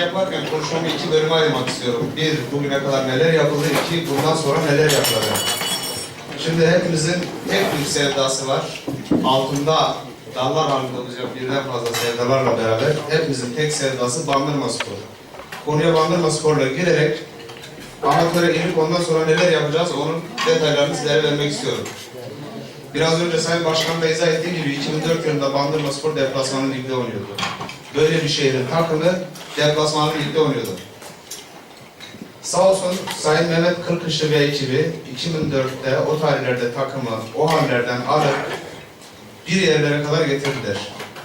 yaparken konuşmamı iki bölüme ayırmak istiyorum. Bir, bugüne kadar neler yapıldı. iki bundan sonra neler yapılacak. Şimdi hepimizin tek bir sevdası var. Altında dallar halinde olacak birden fazla sevdalarla beraber hepimizin tek sevdası Bandırma Spor. Konuya Bandırma Spor'la girerek amatöre inip ondan sonra neler yapacağız onun detaylarını sizlere vermek istiyorum. Biraz önce Sayın Başkan da ettiği gibi 2004 yılında Bandırma Spor deplasmanı ligde oynuyordu. Böyle bir şehrin takımı deplasmanı ligde oynuyordu. Sağ olsun Sayın Mehmet Kırkışlı ve ekibi 2004'te o tarihlerde takımı o hallerden alıp bir yerlere kadar getirdiler.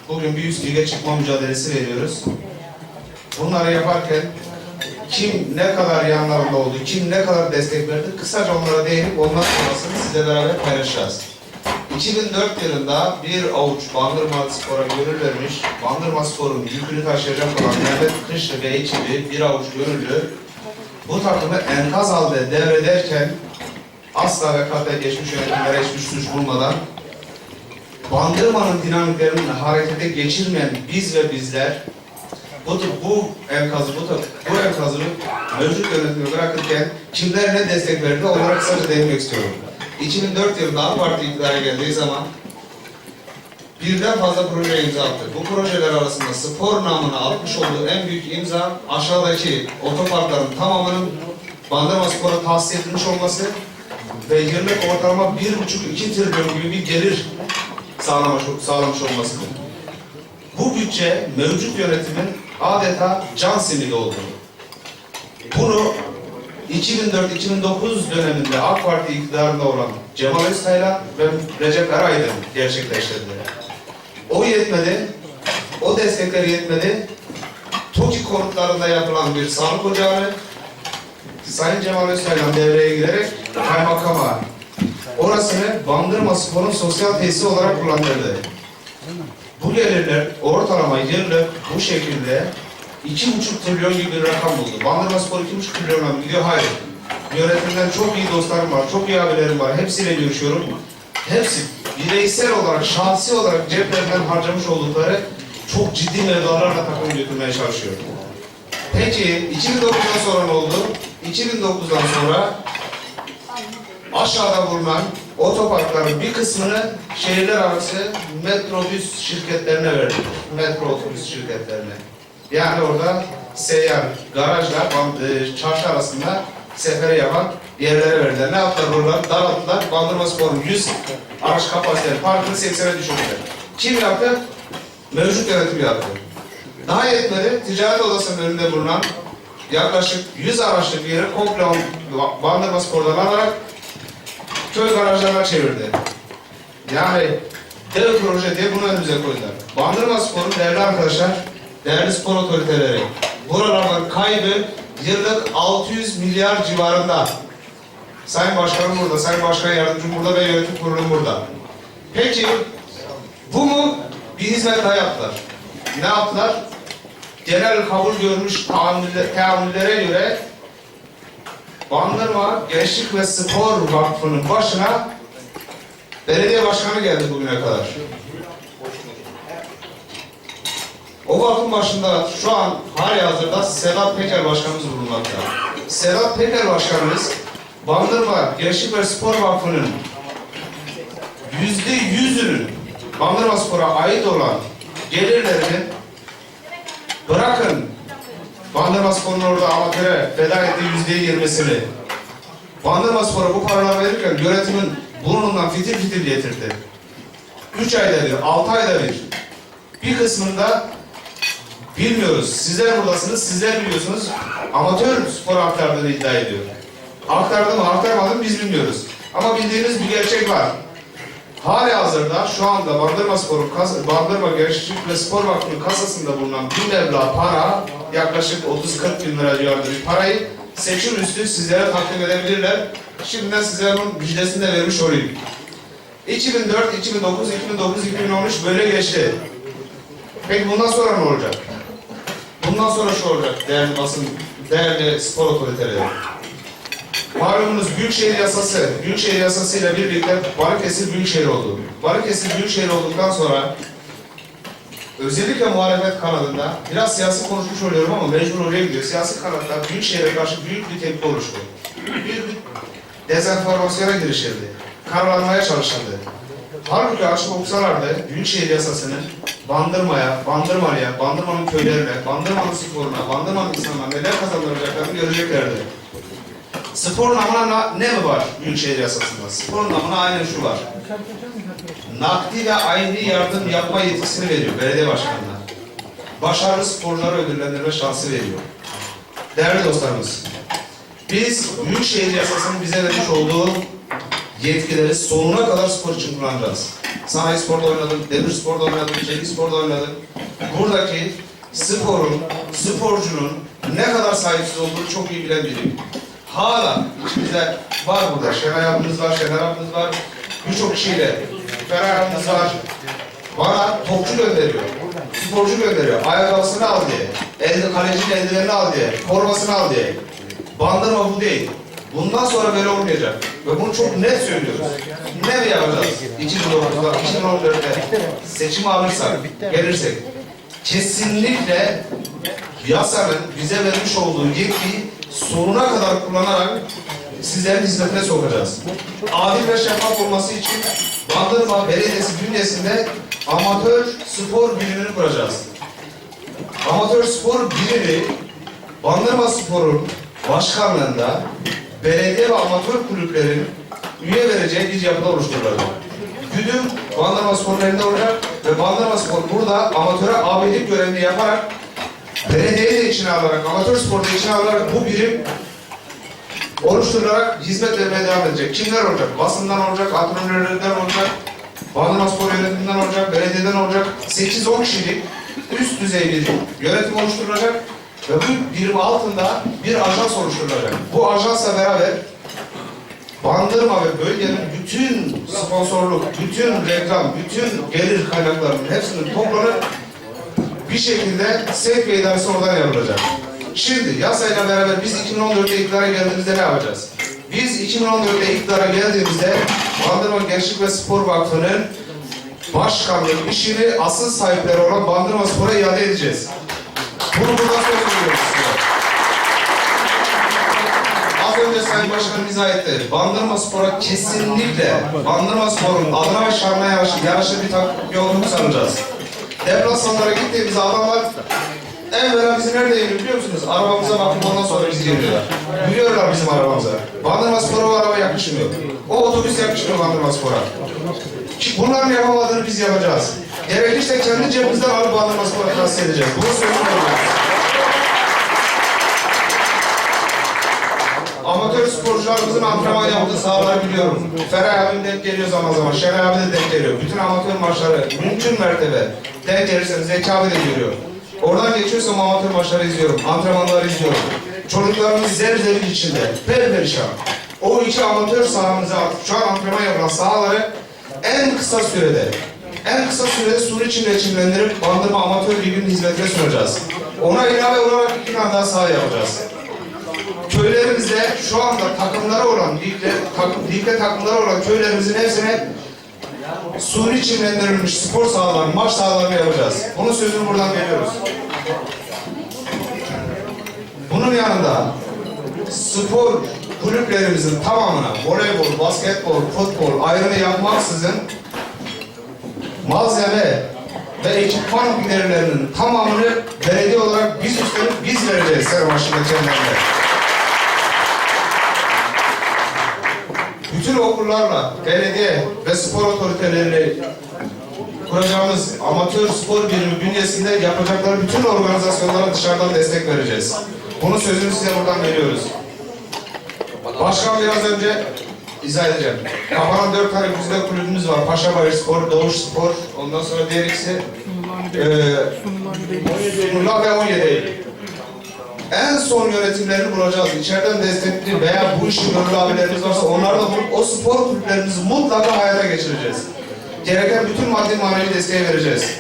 Bugün bir üst lige çıkma mücadelesi veriyoruz. Bunları yaparken kim ne kadar yanlarında oldu, kim ne kadar destek verdi, kısaca onlara değinip ondan sonrasını sizle beraber paylaşacağız. 2004 yılında bir avuç Bandırma Spor'a gönül vermiş, Bandırma Spor'un yükünü taşıyacak olan Mehmet Kışlı ve ekibi bir avuç gönüllü bu takımı enkaz halde devrederken asla ve kata geçmiş yönetimlere hiçbir suç bulmadan Bandırma'nın dinamiklerini harekete geçirmeyen biz ve bizler bu, bu enkazı, bu, bu enkazı mevcut yönetimi bırakırken kimler ne destek verdi onlara kısaca değinmek istiyorum. 2004 yılında AK Parti iktidara geldiği zaman birden fazla proje imza attı. Bu projeler arasında spor namına atmış olduğu en büyük imza aşağıdaki otoparkların tamamının Bandırma Spor'a tahsis edilmiş olması ve yıllık ortalama 1,5-2 trilyon gibi bir gelir sağlamış, sağlamış olmasıdır. Bu bütçe mevcut yönetimin adeta can simidi oldu. Bunu 2004-2009 döneminde AK Parti iktidarında olan Cemal Öztaylan ve Recep Eraydın gerçekleştirdiler. O yetmedi, o destekler yetmedi. TOKİ konutlarında yapılan bir sağlık ocağını Sayın Cemal Öztaylan devreye girerek kaymakama orasını Bandırma Spor'un sosyal tesisi olarak kullandırdı. Bu gelirler ortalama yıllık bu şekilde iki buçuk trilyon gibi bir rakam buldu. Bandırma Spor iki buçuk trilyona mı gidiyor? Hayır. Yönetimden çok iyi dostlarım var, çok iyi abilerim var. Hepsiyle görüşüyorum. Hepsi bireysel olarak, şahsi olarak ceplerinden harcamış oldukları çok ciddi mevzularla takımı götürmeye çalışıyor. Peki 2009'dan sonra ne oldu? 2009'dan sonra aşağıda bulunan otoparkların bir kısmını şehirler arası metrobüs şirketlerine verdik. Metro otobüs şirketlerine. Yani orada seyyar, garajlar, band- e, çarşı arasında seferi yapan yerlere verdiler. Ne yaptılar oralar? Daralttılar. Bandırma Spor'un 100 araç kapasiteli parkını 80'e düşürdüler. Kim yaptı? Mevcut yönetim yaptı. Daha yetmedi. Ticaret odasının önünde bulunan yaklaşık 100 araçlık yeri komple Bandırma Spor'dan alarak köy garajlarına çevirdi. Yani dev proje diye bunu önümüze koydular. Bandırma Spor'un değerli arkadaşlar, değerli spor otoriteleri, buraların kaybı yıllık 600 milyar civarında. Sayın Başkanım burada, Sayın Başkan Yardımcım burada ve yönetim kurulum burada. Peki bu mu? Bir hizmet yaptılar. Ne yaptılar? Genel kabul görmüş teamüllere göre Bandırma Gençlik ve Spor Vakfı'nın başına belediye başkanı geldi bugüne kadar. O vakfın başında şu an hali hazırda Sedat Peker başkanımız bulunmakta. Sedat Peker başkanımız Bandırma Gençlik ve Spor Vakfı'nın yüzde yüzünün Bandırma Spor'a ait olan gelirlerinin bırakın Bandırma Spor'un orada amatöre feda ettiği yüzde yirmisini Bandırma Spor'a bu paralar verirken yönetimin burnundan fitil fitil getirdi. Üç ayda bir, altı ayda bir. Bir kısmında bilmiyoruz. Sizler buradasınız, sizler biliyorsunuz. Amatör spor aktardığını iddia ediyor. Aktardı mı, aktarmadı mı biz bilmiyoruz. Ama bildiğimiz bir gerçek var. Hali hazırda şu anda Bandırma Spor'un Bandırma Gençlik ve Spor Vakfı'nın kasasında bulunan bir meblağ para yaklaşık 30-40 bin lira civarında bir parayı seçim üstü sizlere takdim edebilirler. Şimdiden size onun müjdesini de vermiş olayım. 2004, 2009, 2009, 2013 böyle geçti. Peki bundan sonra ne olacak? Bundan sonra şu olacak değerli basın, değerli spor otoriteleri. Malumunuz Büyükşehir Yasası, Büyükşehir Yasası ile birlikte Balıkesir Büyükşehir oldu. Balıkesir Büyükşehir olduktan sonra özellikle muhalefet kanadında biraz siyasi konuşmuş oluyorum ama mecbur oraya gidiyor. Siyasi kanatta Büyükşehir'e karşı büyük bir tepki oluştu. Büyük bir dezenformasyona girişildi. Karalanmaya çalışıldı. Halbuki açık okusalardı Büyükşehir yasasının Bandırma'ya, Bandırma'ya, Bandırma'nın köylerine, Bandırma'nın sporuna, Bandırma'nın insanlarına neler kazandıracaklarını göreceklerdi. Spor namına na- ne mi var Büyükşehir yasasında? Spor namına aynen şu var. Nakdi ve aynı yardım yapma yetkisini veriyor belediye başkanına. Başarılı sporcuları ödüllendirme şansı veriyor. Değerli dostlarımız, biz Büyükşehir yasasının bize vermiş olduğu yetkileri sonuna kadar spor için kullanacağız. Sanayi sporda oynadım, demir sporda oynadım, çelik sporda oynadım. Buradaki sporun, sporcunun ne kadar sahipsiz olduğunu çok iyi bilen biriyim. Hala içimizde var burada. Şenay abimiz var, Şener abimiz var. Birçok kişiyle. Ferah abimiz var. Bana topçu gönderiyor. Sporcu gönderiyor. Ayakkabısını al diye. Elde, kalecinin eldivenini al diye. Formasını al diye. Bandırma bu değil. Bundan sonra böyle olmayacak. Ve bunu çok net söylüyoruz. Ne mi yapacağız? 2009'da, 2014'te seçim alırsak, gelirsek kesinlikle yasanın bize vermiş olduğu yetkiyi sonuna kadar kullanarak sizlerin hizmetine sokacağız. Adil ve şeffaf olması için Bandırma Belediyesi bünyesinde amatör spor birimini kuracağız. Amatör spor birimi Bandırma Spor'un başkanlığında belediye ve amatör kulüplerin üye vereceği bir yapıda oluşturulacak. Güdüm Bandırma Spor'un elinde olacak ve Bandırma Spor burada amatöre abilik görevini yaparak belediyeyi de içine alarak, amatör sporu da içine alarak bu birim oluşturularak hizmet vermeye devam edecek. Kimler olacak? Basından olacak, antrenörlerden olacak, Bandırma Spor yönetiminden olacak, belediyeden olacak. 8-10 kişilik üst düzey bir yönetim oluşturulacak ve bu birim altında bir ajans oluşturulacak. Bu ajansla beraber Bandırma ve bölgenin bütün sponsorluk, bütün reklam, bütün gelir kaynaklarının hepsinin toplanıp bir şekilde sevk idaresi oradan yapılacak. Şimdi yasayla beraber biz 2014'te iktidara geldiğimizde ne yapacağız? Biz 2014'te iktidara geldiğimizde Bandırma Gençlik ve Spor Vakfı'nın başkanlık işini asıl sahipleri olan Bandırma Spor'a iade edeceğiz. Bunu buradan veriyoruz size. Az önce Sayın Başkanım izah etti. Bandırma Spor'a kesinlikle Bandırma Spor'un adına ve şanına yaraşır, yaraşır bir takım olduğunu sanacağız. Deplasmanlara gittiğimiz adamlar evvela bizi nerede yeniyor biliyor musunuz? Arabamıza bakıp ondan sonra bizi yeniyorlar. Biliyorlar bizim arabamıza. Bandırma Spor'a o araba yakışmıyor. O otobüs yakışmıyor Bandırma Spor'a. Bunların yapamadığını biz yapacağız. Gerekirse kendi cebimizden alıp Spor'a tahsis edeceğiz. Bunu söylüyoruz. Amatör sporcularımızın antrenman yaptığı sahaları biliyorum. Feray abim denk geliyor zaman zaman, Şener abi de denk geliyor. Bütün amatör maçları mümkün mertebe denk gelirseniz Zeki abi de geliyor. Oradan geçiyorsam amatör maçları izliyorum, antrenmanları izliyorum. Çocuklarımız zer zerin içinde, perperişan. O iki amatör sahamıza şu an antrenman yapılan sahaları en kısa sürede, en kısa sürede sur içinde çimlendirip Bandırma Amatör Ligi'nin hizmetine sunacağız. Ona ilave olarak iki tane daha saha yapacağız köylerimizde şu anda takımları olan, ligde, takım, ligde takımları olan köylerimizin hepsine suni çimlendirilmiş spor sahaları, maç sahalarını yapacağız. Bunun sözünü buradan veriyoruz. Bunun yanında spor kulüplerimizin tamamına voleybol, basketbol, futbol ayrımı yapmaksızın malzeme ve ekipman giderlerinin tamamını belediye olarak biz üstlenip biz vereceğiz ser başında kendilerine. bütün okullarla, belediye ve spor otoriteleriyle kuracağımız amatör spor birimi bünyesinde yapacakları bütün organizasyonlara dışarıdan destek vereceğiz. Bunun sözünü size buradan veriyoruz. Başkan biraz önce izah edeceğim. Kapanan dört tane güzide kulübümüz var. Paşabayır Spor, Doğuş Spor, ondan sonra diğer ikisi Nurla ve 17 Eylül. En son yönetimlerini bulacağız. İçeriden destekli veya bu işin gönüllü abilerimiz varsa onlarla bulup o spor kulüplerimizi mutlaka hayata geçireceğiz. Gereken bütün maddi manevi desteği vereceğiz.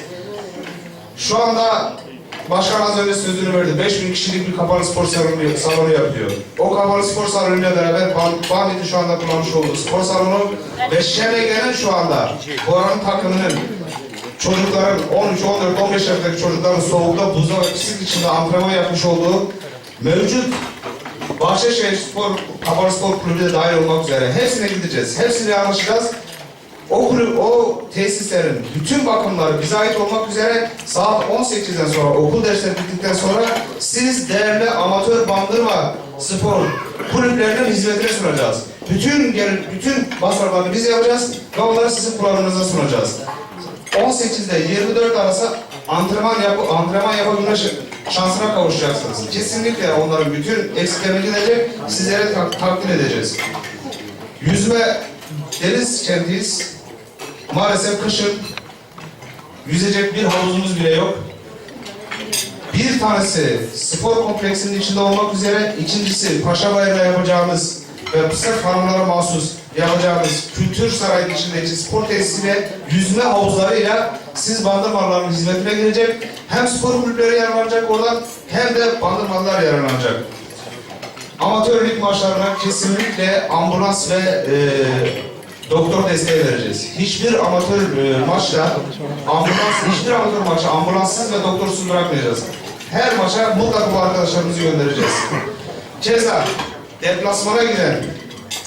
Şu anda Başkan az önce sözünü verdi. 5000 kişilik bir kapalı spor salonu, salonu yapıyor. O kapalı spor salonuyla beraber Bandit'in şu anda kullanmış olduğu spor salonu ve Şenege'nin şu anda Boran'ın takımının çocukların 13, 14, 15 yaşındaki çocukların soğukta, buzda ve pislik içinde antrenman yapmış olduğu mevcut Bahçeşehir Spor, Kapalı Spor Kulübü de dahil olmak üzere hepsine gideceğiz. Hepsine anlaşacağız. O kulüp, o tesislerin bütün bakımları bize ait olmak üzere saat 18'den sonra okul dersleri bittikten sonra siz değerli amatör bandırma spor kulüplerinin hizmetine sunacağız. Bütün gel, bütün masraflarını biz yapacağız ve onları sizin kullanımınıza sunacağız. 18'de 24 arası antrenman yap antrenman yapabilme şansına kavuşacaksınız. Kesinlikle onların bütün eksiklerini gidecek, sizlere tak- takdim edeceğiz. Yüzme deniz kentiyiz. Maalesef kışın yüzecek bir havuzumuz bile yok. Bir tanesi spor kompleksinin içinde olmak üzere, ikincisi Paşabayır'da yapacağımız ve sırf hanımlara mahsus yapacağımız kültür sarayı içindeki spor tesisiyle yüzme havuzlarıyla siz bandırmaların hizmetine girecek. Hem spor kulüpleri yararlanacak oradan hem de bandırmalar yararlanacak. Amatör lig maçlarına kesinlikle ambulans ve e, doktor desteği vereceğiz. Hiçbir amatör e, maçta ambulans, hiçbir amatör maçı ambulanssız ve doktorsuz bırakmayacağız. Her maça mutlaka bu arkadaşlarımızı göndereceğiz. Keza deplasmana giden,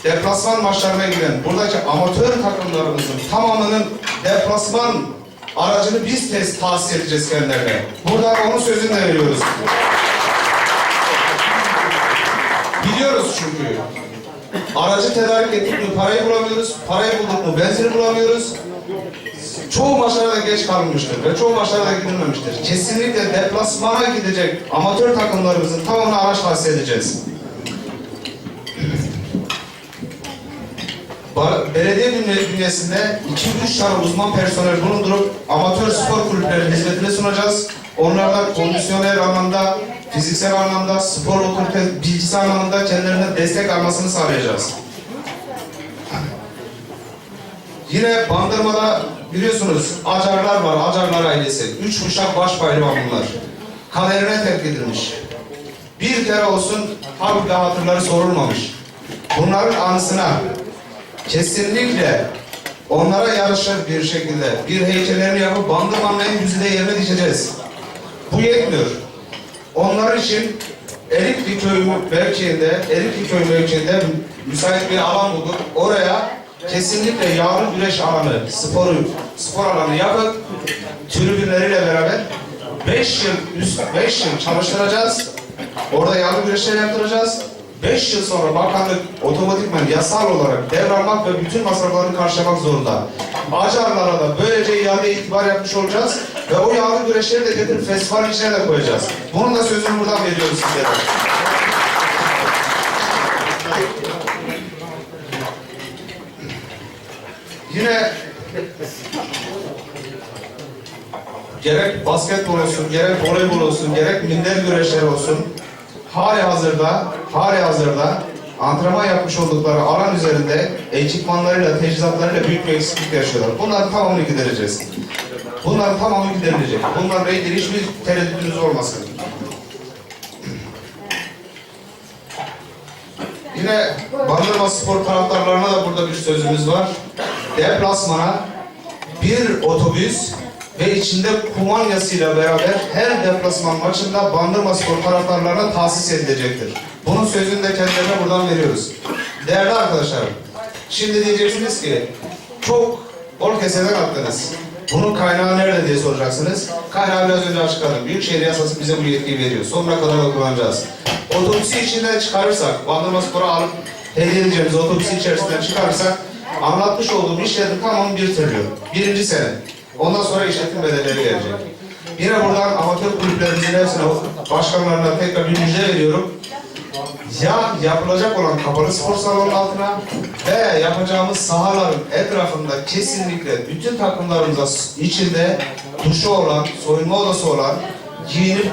deplasman maçlarına giden buradaki amatör takımlarımızın tamamının deplasman aracını biz test tahsis edeceğiz kendilerine. Buradan onun sözünü de veriyoruz. Biliyoruz çünkü. Aracı tedarik ettik mi parayı bulamıyoruz, parayı bulduk mu benzini bulamıyoruz. Çoğu maçlara da geç kalınmıştır ve çoğu maçlara da gidilmemiştir. Kesinlikle deplasmana gidecek amatör takımlarımızın tamamına araç tahsis edeceğiz. Belediye bünye- bünyesinde 2-3 tane uzman personel bulundurup amatör spor kulüplerinin hizmetine sunacağız. Onlardan kondisyoner anlamda, fiziksel anlamda, spor otorite bilgisi anlamında kendilerine destek almasını sağlayacağız. Yine Bandırma'da biliyorsunuz Acarlar var, Acarlar ailesi. Üç kuşak baş pehlivan bunlar. Kaderine terk edilmiş. Bir kere olsun harbi hatırları sorulmamış. Bunların anısına kesinlikle onlara yarışır bir şekilde bir heykellerini yapıp Bandırma'nın en güzide yerine dikeceğiz. Bu yetmiyor. Onlar için Erikli köyü mevkiinde, Erikli köyü mevkiinde müsait bir alan bulduk. Oraya kesinlikle yağlı güreş alanı, sporu, spor alanı yapıp tribünleriyle beraber 5 yıl üst 5 yıl çalıştıracağız. Orada yağlı güreşler yaptıracağız. 5 yıl sonra bakanlık otomatikman yasal olarak devralmak ve bütün masraflarını karşılamak zorunda. Acarlara da böylece iade itibar yapmış olacağız ve o yağlı güreşleri de getirip festivalin içine de koyacağız. Bunun da sözünü buradan veriyoruz sizlere. Yine gerek basketbol olsun, gerek voleybol olsun, gerek minder güreşleri olsun hali hazırda, hali hazırda antrenman yapmış oldukları alan üzerinde ekipmanlarıyla, teçhizatlarıyla büyük bir eksiklik yaşıyorlar. Bunların tamamını gidereceğiz. Bunların tamamı giderilecek. Bunlarla ilgili hiçbir tereddütünüz olmasın. Yine Bandırma Spor taraftarlarına da burada bir sözümüz var. Deplasmana bir otobüs ve içinde kumanyasıyla beraber her deplasman maçında Bandırma Spor taraftarlarına tahsis edilecektir. Bunun sözünü de kendilerine buradan veriyoruz. Değerli arkadaşlarım, şimdi diyeceksiniz ki çok bol keseden attınız. Bunun kaynağı nerede diye soracaksınız. Kaynağı biraz önce açıkladım. Büyükşehir yasası bize bu yetkiyi veriyor. Sonuna kadar da kullanacağız. Otobüsü içinden çıkarırsak, Bandırma Spor'a alıp hediye edeceğimiz otobüsü içerisinden çıkarırsak anlatmış olduğum işlerin tamamı bir trilyon. Birinci sene. Ondan sonra işletim bedelleri gelecek. Yine buradan amatör kulüplerimizin hepsine, başkanlarına tekrar bir müjde veriyorum. Ya yapılacak olan kapalı spor salonunun altına ve yapacağımız sahaların etrafında kesinlikle bütün takımlarımıza içinde duşu olan, soyunma odası olan, giyinip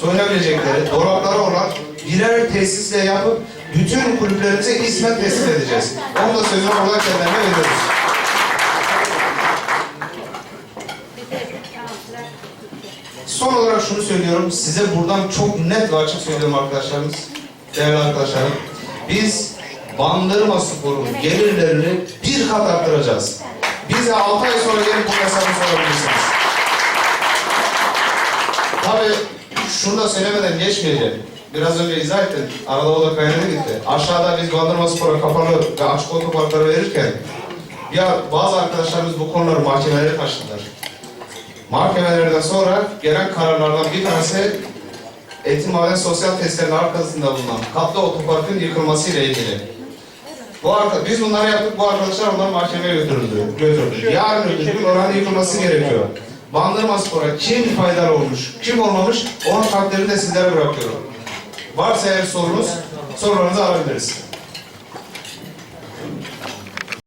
soyunabilecekleri, dolapları olan birer tesisle yapıp bütün kulüplerimize hizmet teslim edeceğiz. Onu da sözünü burada kendilerine veriyoruz. Son olarak şunu söylüyorum, size buradan çok net ve açık söylüyorum arkadaşlarımız, değerli arkadaşlarım. Biz Bandırma Spor'un gelirlerini bir kat arttıracağız. Bize 6 ay sonra gelip bu hesabı sorabilirsiniz. Tabii şunu da söylemeden geçmeyeceğim. Biraz önce izah ettim. Arada o da kaynadı gitti. Aşağıda biz Bandırma Spor'a kapalı ve açık otoparkları verirken ya bazı arkadaşlarımız bu konuları mahkemelere taşıdılar. Mahkemelerden sonra gelen kararlardan bir tanesi Eğitim Maden Sosyal Testlerinin arkasında bulunan katlı otoparkın yıkılması ile ilgili. Bu arka, biz bunları yaptık, bu arkadaşlar onları mahkemeye götürüldü. götürdü. Yarın öbür gün oranın yıkılması gerekiyor. Bandırma Spor'a kim faydalı olmuş, kim olmamış, onun takdirini de sizlere bırakıyorum. Varsa eğer sorunuz, sorularınızı alabiliriz.